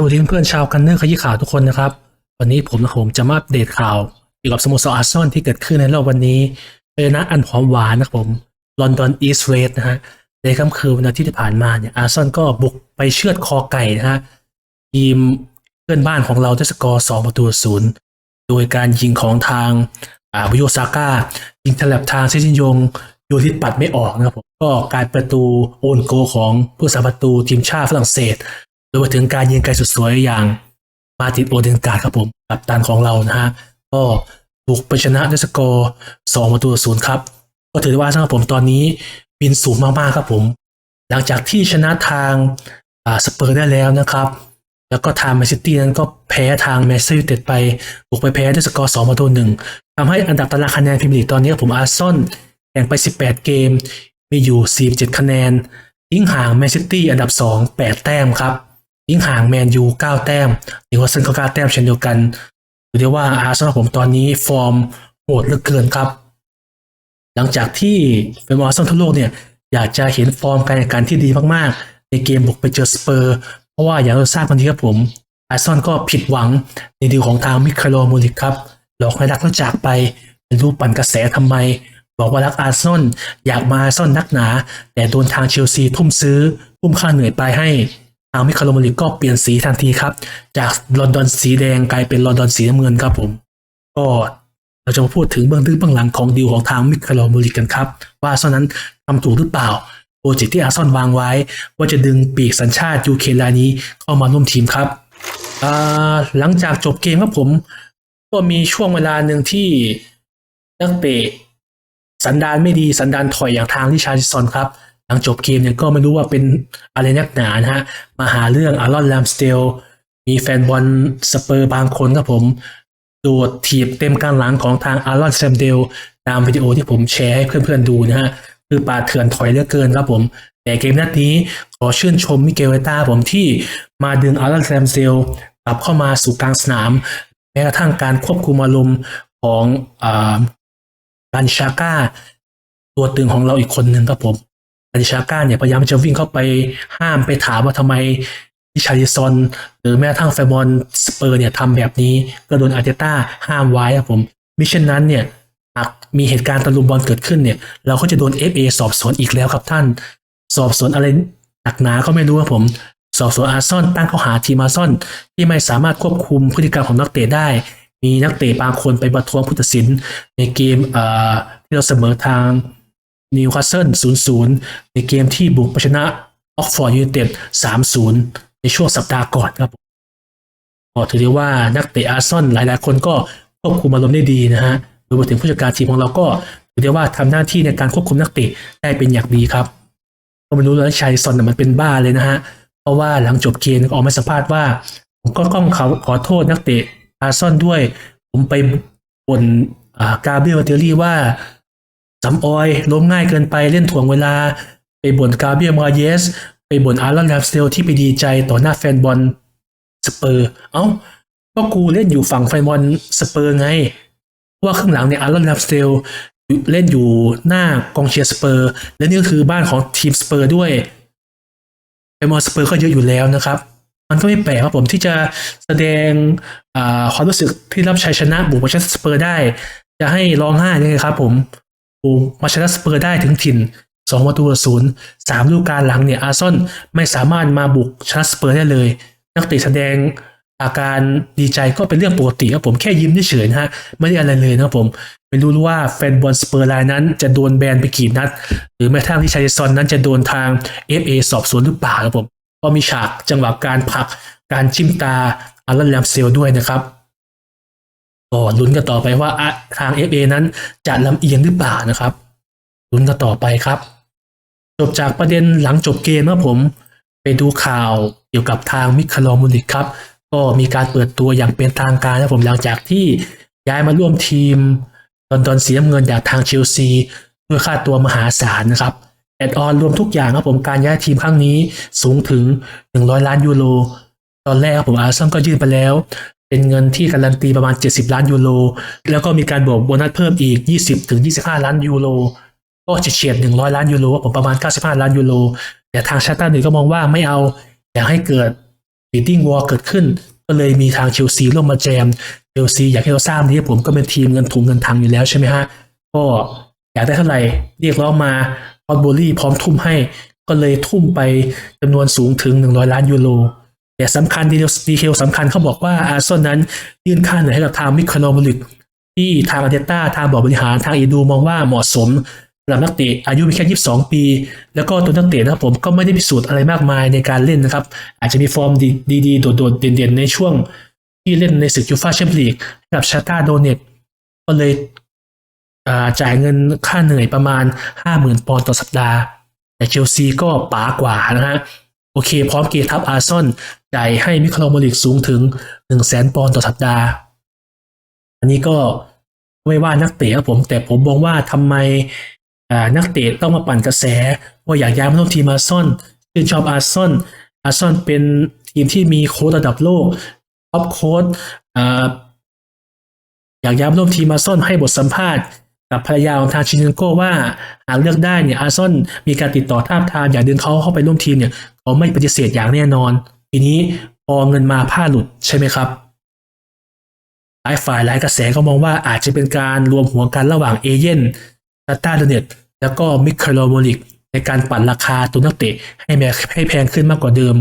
สวัสดีเพื่อนๆชาวกันเนอร์ขยี้ข่าวทุกคนนะครับ วันนี้ผมนะผมจะมาอัปเดตข่าวเกี่ยวกับสโมสรอาร์เซนอลที่เกิดขึ้นในรอบวันนี้เป็นนะอันหอมหวานนะครับผมลอนดอนอีสเวสนะฮะในค่ำคืนวันอาทิตย์ที่ผ่านมาเนี่ยอาร์เซนอลก็บุกไปเชือดคอไก่นะฮะทีมเพื่อนบ้านของเราด้วยสกอร์2ประตูศูนย์โดยการยิงของทางอาบุโยซาก้ายิงถลับทางเซซินยงโยทิตปัดไม่ออกนะครับผมก็กลายประตูโอนโกของผู้สาประตูทีมชาติฝรั่งเศส รวมไปถึงการยิงไกลสุดสวยอย่างมาตินโอเดนการ์ดครับผมกัปตันของเรานะฮะก็บุกไปชนะด้วยสกอร์2ประตูศูนย์ครับก็ถือว่าสำหรับผมตอนนี้บินสูงมากๆครับผม หลังจากที่ชนะทางสเปอร์ได้แล้วนะครับ แล้วก็ทางแมนซิตี้นั้นก็แพ้ทางแมนซิตี้ไปบุกไปแพ้ด้วยสกอร์2ประตูหนึ่งทำให้อันดับตารางคะแนนพรีเมียร์ลีกตอนนี้ผมอาร์ซอลแข่งไป 18 เกม มีอยู่ 47 คะแนนทิ้งห่างแมนซิตี้อันดับ 2 8 แต้มครับ ทิ้งห่างแมนยู9แต้มนิวคาสเซิลก็9แต้มเช่นเดียวกันถือได้ว่าอาร์เซนอลผมตอนนี้ฟอร์มโหดเหลือเกินครับ หลังจากที่แฟนบอลอาร์ซนอลทั่วโลกเนี่ยอยากจะเห็นฟอร์มการแข่งขันที่ดีมากๆ ในเกมบุกไปเจอสเปอร์ เพราะว่าอย่างเราทราบกันดีครับผมอาร์เซนอลก็ผิดหวังในดีลของทางมิคาโลโมลิกครับ หลอกให้รักแล้วจากไปเป็นรูปปั่นกระแสทำไม บอกว่ารักอาร์เซนอลอยากมาอาร์เซนอลนักหนา แต่โดนทางเชลซีทุ่มซื้อทุ่มค่าเหนื่อยไปให้ ทางมิคาโลโมลิกก็เปลี่ยนสีทันทีครับ จากลอนดอนสีแดงกลายเป็นลอนดอนสีน้ำเงินครับผม ก็เราจะมาพูดถึงเบื้องลึกเบื้องหลังของดีลของทางมิคาโลโมลิกกันครับ ว่าเซนอลนั้นทำถูกหรือเปล่าโปรเจกต์ที่อาร์ซอลวางไว้ ว่าจะดึงปีกสัญชาติยูเครายนี้เข้ามาร่วมทีมครับหลังจากจบเกมครับผม ก็มีช่วงเวลาหนึ่งที่นักเตะสันดานไม่ดีสันดานถอยอย่างทางที่ชาริซอนครับ หลังจบเกมเนี่ยก็ไม่รู้ว่าเป็นอะไรนักหนานะฮะ มาหาเรื่องอารอนแลมสเตล มีแฟนบอลสเปอร์บางคนครับผมโดดถีบเต็มกลางหลังของทางอารอนแซมเดล ตามวิดีโอที่ผมแชร์ให้เพื่อนๆดูนะฮะ คือปาเถื่อนถอยเหลือเกินครับผม แต่เกมนัดนี้ขอชื่นชมมิเกลเวต้าผมที่มาดึงอารอนแซมเดลกลับเข้ามาสู่กลางสนาม แม้กระทั่งการควบคุมอารมณ์ของอบันชาก้า ตัวตึงของเราอีกคนหนึ่งครับผม บันชาก้าเนี่ยพยายามจะวิ่งเข้าไปห้ามไปถามว่าทำไมดิชาริซอนหรือแม้กระทั่งแฟบอลสเปอร์เนี่ยทำแบบนี้ก็โดนอาร์เตต้าห้ามไว้ครับผมมิเช่นนั้นเนี่ยหากมีเหตุการณ์ตะลุมบอลเกิดขึ้นเนี่ย เราก็จะโดน FA สอบสวนอีกแล้วครับท่าน สอบสวนอะไรหนักหนาก็ไม่รู้ครับผม สอบสวนอาร์ซอนตั้งข้อหาทีมอาร์ซอน ที่ไม่สามารถควบคุมพฤติกรรมของนักเตะได้ มีนักเตะบางคนไปประท้วงผู้ตัดสิน ในเกมเอ่อที่เราเสมอทาง นิวคาสเซิล 0-0 ในเกมที่บุกไปชนะออกฟอร์ดยูไนเต็ด 3-0 ในช่วงสัปดาห์ก่อนครับก็ถือได้ว่านักเตะอาร์ซอนหลายๆ คนก็ควบคุมอารมณ์ได้ดีนะฮะรวมไปถึงผู้จัดการทีมของเราก็ถือได้ว่าทำหน้าที่ในการควบคุมนักเตะได้เป็นอย่างดีครับก็ไม่รู้แล้วชายซอนน่ะมันเป็นบ้าเลยนะฮะ เพราะว่าหลังจบเกมออกมาสัมภาษณ์ว่า ผมก็ต้องขอขอโทษนักเตะอาร์ซอนด้วย ผมไปบ่นกาเบรียลเทลลี่ว่า สำออยล้มง่ายเกินไปเล่นถ่วงเวลา ไปบ่นกาเบรียลมาเยส ไปบ่นอาร์ลอนแลมสเตลที่ไปดีใจต่อหน้าแฟนบอลสเปอร์ เอ้าก็กูเล่นอยู่ฝั่งแฟนบอลสเปอร์ไง ว่าข้างหลังเนี่ยอาร์ลอนแลมสเตลเล่นอยู่หน้ากองเชียร์สเปอร์ และนี่ก็คือบ้านของทีมสเปอร์ด้วยแฟนบอลสเปอร์ก็เยอะอยู่แล้วนะครับมันก็ไม่แปลกครับผมที่จะแสดงความรู้สึกที่รับชัยชนะบุกมาชนะสเปอร์ได้ จะให้ร้องไห้นี่ครับผม มาชนะสเปอร์ได้ถึงถิ่นสองประตูต่อศูนย์สามฤดูกาลหลังเนี่ยอาร์ซอนไม่สามารถมาบุกชนะสเปอร์ได้เลย นักเตะแสดงอาการดีใจก็เป็นเรื่องปกติครับผมแค่ยิ้มเฉยๆนะฮะไม่ได้อะไรเลยนะครับผม ไม่รู้ว่าแฟนบอลสเปอร์รายนั้นจะโดนแบนไปกี่นัด หรือแม้กระทั่งที่ชัยซอนนั้นจะโดนทาง FA สอบสวนหรือเปล่าครับผม ก็มีฉากจังหวะการผลักการจิ้มตาอารันแลมเซลด้วยนะครับ ก็ลุ้นกันต่อไปว่าทาง FA นั้นจะลำเอียงหรือเปล่านะครับลุ้นกันต่อไปครับ จบจากประเด็นหลังจบเกมนะผมไปดูข่าวเกี่ยวกับทางมิคาโลมูนิกครับ ก็มีการเปิดตัวอย่างเป็นทางการนะผมหลังจากที่ย้ายมาร่วมทีมลอนดอนเสีน้ำเงินจากทางเชลซีด้วยค่าตัวมหาศาลนะครับแอดออนรวมทุกอย่างครับผมการย้ายทีมครั้งนี้สูงถึง 100 ล้านยูโรตอนแรกครับผมอาร์เซนอลก็ยื่นไปแล้ว เป็นเงินที่การันตีประมาณ 70 ล้านยูโร แล้วก็มีการบวกโบนัสเพิ่มอีก 20 ถึง 25 ล้านยูโร ก็จะเฉียด100ล้านยูโรผมประมาณ 95 ล้านยูโร แต่ทางชาต้าหนึ่งก็มองว่าไม่เอา อยากให้เกิด bidding war เกิดขึ้น ก็เลยมีทางเชลซีร่วมมาแจม เชลซีอยากให้เราทราบนี้ผมก็เป็นทีมเงินถุงเงินทังอยู่แล้วใช่ไหมฮะ ก็อยากได้เท่าไหร่เรียกร้องมาพอดโบลี่พร้อมทุ่มให้ ก็เลยทุ่มไปจำนวนสูงถึง 100 ล้านยูโร แต่สำคัญดีเทลดีเทลสำคัญเขาบอกว่าอาร์เซนอลนั้นยื่นค่าเหนื่อยให้กับทางมิคโนมลิกที่ทางอาร์เตต้าทางบอร์ดบริหารทางอีดูมองว่าเหมาะสมสำหรับนักเตะอายุเพียงแค่ 22 ปี แล้วก็ตัวนักเตะนะครับผมก็ไม่ได้พิสูจน์อะไรมากมายในการเล่นนะครับ อาจจะมีฟอร์มดีๆ โดดๆ เด่นๆ ในช่วงที่เล่นในศึกยูฟ่าแชมเปี้ยนลีกกับชาตาโดเนตก็เลยจ่ายเงินค่าเหนื่อยประมาณ 50,000 ปอนด์ต่อสัปดาห์ แต่เชลซีก็ป๋ากว่านะฮะ อเค พร้อมเกทับอาร์ซอนจ่ายให้มิคาโลโมลิกสูงถึง 1 0 0 0 0แสนปอนด์ต่อสัปดาห์ อันนี้ก็ไม่ว่านักเตะครับผม แต่ผมมองว่าทำไมนักเตะต้องมาปั่นกระแส ว่าอยากย้ายมาร่วมทีมอาร์ซอนชื่นชอบอาร์ซอนอาร์ซอนเป็นทีมที่มีโค้ชระดับโลกท็อปโค้ชอ่าอยากย้ายมาร่วมทีมอาร์ซอนให้บทสัมภาษณ์ กับภรรยาของทางชินเนโก้ว่าหากเลือกได้เนี่ยอาร์ซอนมีการติดต่อทาบทามอยากดึงเขาเข้าไปร่วมทีมเนี่ยเขาไม่ปฏิเสธอย่างแน่นอน ทีนี้พอเงินมาผ้าหลุดใช่ไหมครับหลายฝ่ายหลายกระแสก็มองว่าอาจจะเป็นการรวมหัวกันระหว่างเอเย่นตาตาเดเนตแล้วก็มิคาโลโมลิกในการปั่นราคาตัวนักเตะให้แมให้แพงขึ้นมากกว่าเดิม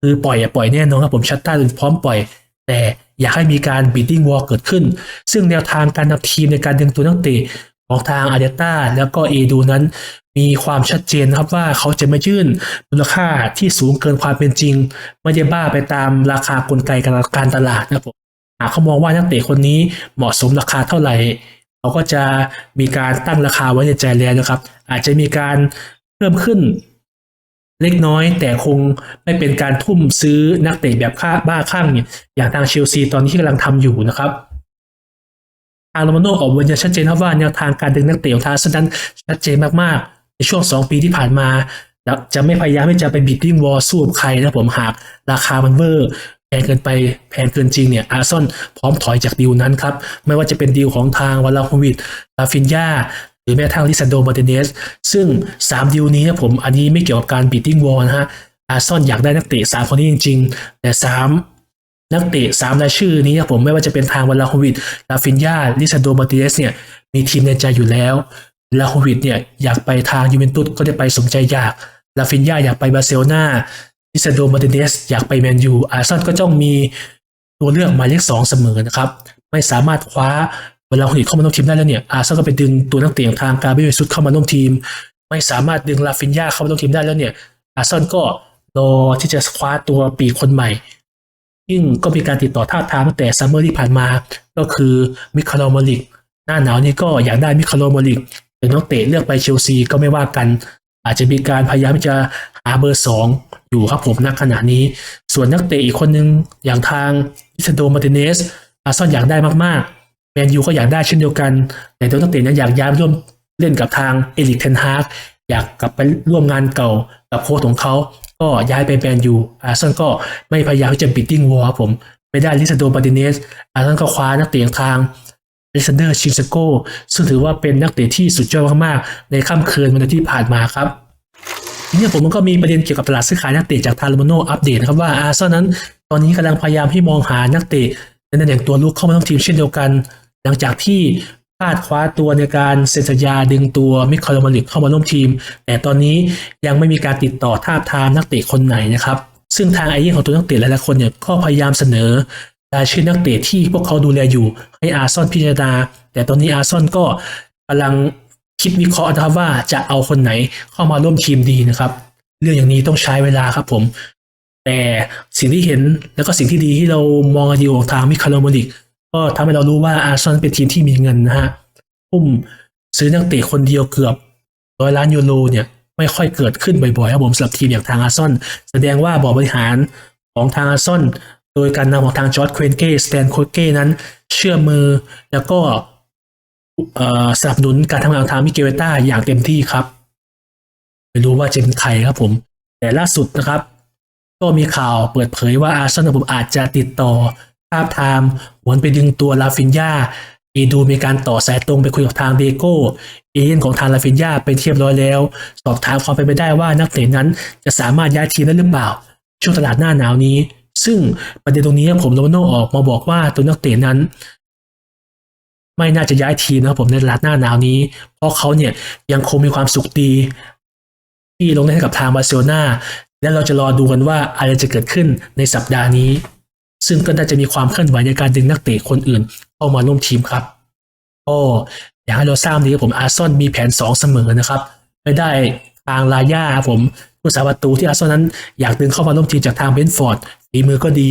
คือปล่อยอะปล่อยแน่นอนครับผมชัตต้าพร้อมปล่อย แต่ อยากให้มีการบิดดิ้งวอลเกิดขึ้น ซึ่งแนวทางการนำทีมในการดึงตัวนักเตะของทางอาร์เดต้าแล้วก็เอดูนั้น มีความชัดเจนครับว่าเขาจะไม่ยื่นมูลค่าที่สูงเกินความเป็นจริง ไม่ได้บ้าไปตามราคากลไกการตลาดนะครับผมหากเขามองว่านักเตะคนนี้เหมาะสมราคาเท่าไหร่เขาก็จะมีการตั้งราคาไว้ในใจแล้วนะครับ อาจจะมีการเพิ่มขึ้น เล็กน้อย แต่คงไม่เป็นการทุ่มซื้อนักเตะแบบค่าบ้าคลั่งเนี่ยอย่างทางเชลซีตอนนี้ที่กำลังทำอยู่นะครับทางโรมาโน่ออกวันยันชัดเจนครับว่าแนวทางการดึงนักเตะของทางอาร์เซนชัดเจนมากๆ ในช่วง 2 ปีที่ผ่านมาแล้วจะไม่พยายามที่จะไปบิดดิ้งวอลสู้กับใครนะผมหากราคามันเวอร์แพงเกินไปแพงเกินจริงเนี่ยอาร์ซอลพร้อมถอยจากดีลนั้นครับ ไม่ว่าจะเป็นดีลของทางวาลาโควิดลาฟินยา หรือแม้กระทั่งลิซันโดมาร์ติเนสซึ่ง 3 ดีลนี้ผมอันนี้ไม่เกี่ยวกับการบิดดิ้งวอลนะฮะอาร์ซอลอยากได้นักเตะสามคนนี้จริง ๆ แต่สามนักเตะสามรายชื่อนี้ครับผมไม่ว่าจะเป็นทางวลาโควิดลาฟินยาลิซาโดมาร์ติเนสเนี่ยมีทีมในใจอยู่แล้วลาโควิดเนี่ยอยากไปทางยูเวนตุสก็ได้ไปสมใจอยากลาฟินยาอยากไปบาร์เซโลนาลิซาโดมาร์ติเนสอยากไปแมนยูอาร์ซอลก็ต้องมีตัวเลือกหมายเลขสองเสมอนะครับไม่สามารถคว้า วลาคนอื่นเข้ามาร่วมทีมได้แล้วเนี่ยอาร์เซนอลก็ไปดึงตัวนักเตะของทางกาเบรียลซุดเข้ามาร่วมทีม ไม่สามารถดึงลาฟินยาเข้ามาร่วมทีมได้แล้วเนี่ย อาร์เซนอลก็รอที่จะคว้าตัวปีกคนใหม่ซึ่งก็มีการติดต่อท่าทามตั้งแต่ซัมเมอร์ที่ผ่านมา ก็คือมิคาโลมอลิก หน้าหนาวนี้ก็อยากได้มิคาโลมอลิกแต่นักเตะเลือกไปเชลซีก็ไม่ว่ากัน อาจจะมีการพยายามที่จะหาเบอร์สองอยู่ครับผมณขณะนี้ ส่วนนักเตะอีกคนนึงอย่างทางลิซาโดมาติเนสอาร์ซอนอยากได้มากๆ แมนยูก็อยากได้เช่นเดียวกัน แต่ตัวนักเตะนั้นอยากย้ายร่วมเล่นกับทางเอลิกเทนฮากอยากกลับไปร่วมงานเก่ากับโค้ชของเขา ก็ย้ายไปแมนยูอาร์เซนก็ไม่พยายามที่จะบิดดิ้งวอลครับผมไม่ได้ลิซาโดมาร์ติเนสอาร์เซนก็คว้านักเตะอย่างทางอเล็กซานเดอร์ชินสโกซึ่งถือว่าเป็นนักเตะที่สุดยอดมากๆในค่ำคืนวันที่ผ่านมาครับทีนี้ผมมันก็มีประเด็นเกี่ยวกับตลาดซื้อขายนักเตะจากทางโมาโนอัปเดตนะครับว่าอาร์เซนนั้น ตอนนี้กำลังพยายามให้มองหานักเตะในตำแหน่งตัวลุกเข้ามาร่วมทีมเช่นเดียวกัน หลังจากที่พลาดคว้าตัวในการเซ็นสัญญาดึงตัวมิคาโลมาลิกเข้ามาร่วมทีม แต่ตอนนี้ยังไม่มีการติดต่อทาบทามนักเตะคนไหนนะครับ ซึ่งทางไอเย่นของตัวนักเตะหลายๆคนเนี่ยก็พยายามเสนอรายชื่อนักเตะที่พวกเขาดูแลอยู่ให้อาร์ซอนพิจารณาแต่ตอนนี้อาร์ซอนก็กำลังคิดวิเคราะห์นะครับว่าจะเอาคนไหนเข้ามาร่วมทีมดีนะครับ เรื่องอย่างนี้ต้องใช้เวลาครับผม แต่สิ่งที่เห็นแล้วก็สิ่งที่ดีที่เรามองดีของทางมิคาโลโมลิก ก็ทำให้เรารู้ว่าอาร์เซนอลเป็นทีมที่มีเงินนะฮะทุ่มซื้อนักเตะคนเดียวเกือบร้อยล้านยูโรเนี่ยไม่ค่อยเกิดขึ้นบ่อยๆครับผมสำหรับทีมอย่างทางอาร์ซอลแสดงว่าบอร์ดบริหารของทางอาร์ซอลโดยการนำของทางจอร์ดเควนเก้สแตนโคเก้นั้น เชื่อมือแล้วก็สนับสนุนการทำงานของทางมิเกเวต้าอย่างเต็มที่ครับ ไม่รู้ว่าจะเป็นใครครับผม แต่ล่าสุดนะครับ ก็มีข่าวเปิดเผยว่าอาร์ซอลผมอาจจะติดต่อาบทามหวนไปดึงตัวลาฟินยาเอดูมีการต่อสายตรงไปคุยกับทางเดโก้เอเย่นของทางลาฟินยาเป็นเรียบร้อยแล้ว สอบถามความเป็นไปได้ว่านักเตะนั้นจะสามารถย้ายทีมได้หรือเปล่า ช่วงตลาดหน้าหนาวนี้ ซึ่งประเด็นตรงนี้ผมโรมโนออกมาบอกว่าตัวนักเตะนั้น ไม่น่าจะย้ายทีมนะครับผมในตลาดหน้าหนาวนี้ เพราะเขาเนี่ยยังคงมีความสุขดี ที่ลงเล่นให้กับทางบาร์เซโลนาและเราจะรอดูกันว่าอะไรจะเกิดขึ้นในสัปดาห์นี้ ซึ่งก็น่าจะมีความเคลื่อนไหวในการดึงนักเตะคนอื่นเข้ามาร่วมทีมครับโอ้อยากให้เราทราบดีครับผมอาร์ซอนมีแผน 2 เสมอนะครับไม่ได้ทางลาย่าผมผู้สาประตูที่อาร์ซอนนั้นอยากดึงเข้ามาร่วมทีมจากทางเบนฟอร์ดฝีมือก็ดี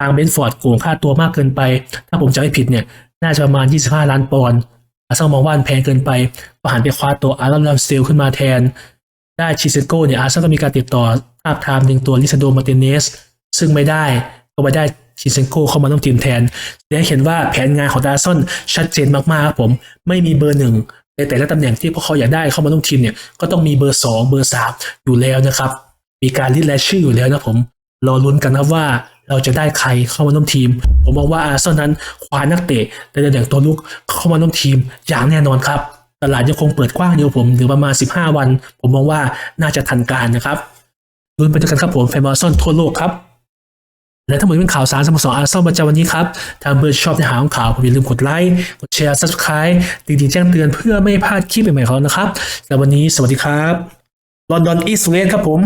ทางเบนฟอร์ดโกงค่าตัวมากเกินไป ถ้าผมจำไม่ผิดเนี่ย น่าจะประมาณ 25 ล้านปอนด์อาร์ซอนมองว่านแพงเกินไปก็หันไปคว้าตัวอารอนลัมสเตลขึ้นมาแทน ได้ชิเซโก้เนี่ยอาร์ซอนก็มีการติดต่อทาบทามดึงตัวลิซาโดมาร์ติเนสซึ่งไม่ได้ ก็ไปได้ชิเซนโกเข้ามาร่วมทีมแทนและเห็นว่าแผนงานของดาร์ซอนชัดเจนมากๆครับผมไม่มีเบอร์หนึ่งในแต่ละตำแหน่งที่พวกเขาอยากได้เข้ามาร่วมทีมเนี่ยก็ต้องมีเบอร์สองเบอร์สามอยู่แล้วนะครับ มีการลิสต์รายชื่ออยู่แล้วนะผมรอลุ้นกันครับว่าเราจะได้ใครเข้ามาร่วมทีม ผมมองว่าอาร์เซนอลนั้นคว้านักเตะในตำแหน่งตัวลุกเข้ามาร่วมทีมอย่างแน่นอนครับ ตลาดยังคงเปิดกว้างอยู่ผมหรือประมาณ 15 วัน ผมมองว่าน่าจะทันการนะครับลุ้นไปด้วยกันครับผมแฟนบอลซอนทั่วโลกครับ และทั้งหมดเป็นข่าวสารสโมสรอาร์เซนอลประจำวันนี้ครับทางเบอร์ชอบในหาของข่าวอย่าลืมกดไลค์กดแชร์ subscribe ติดดีแจ้งเตือนเพื่อไม่ให้พลาดคลิปใหม่ๆของเรานะครับแล้ววันนี้สวัสดีครับลอนดอนอีสเวสครับผม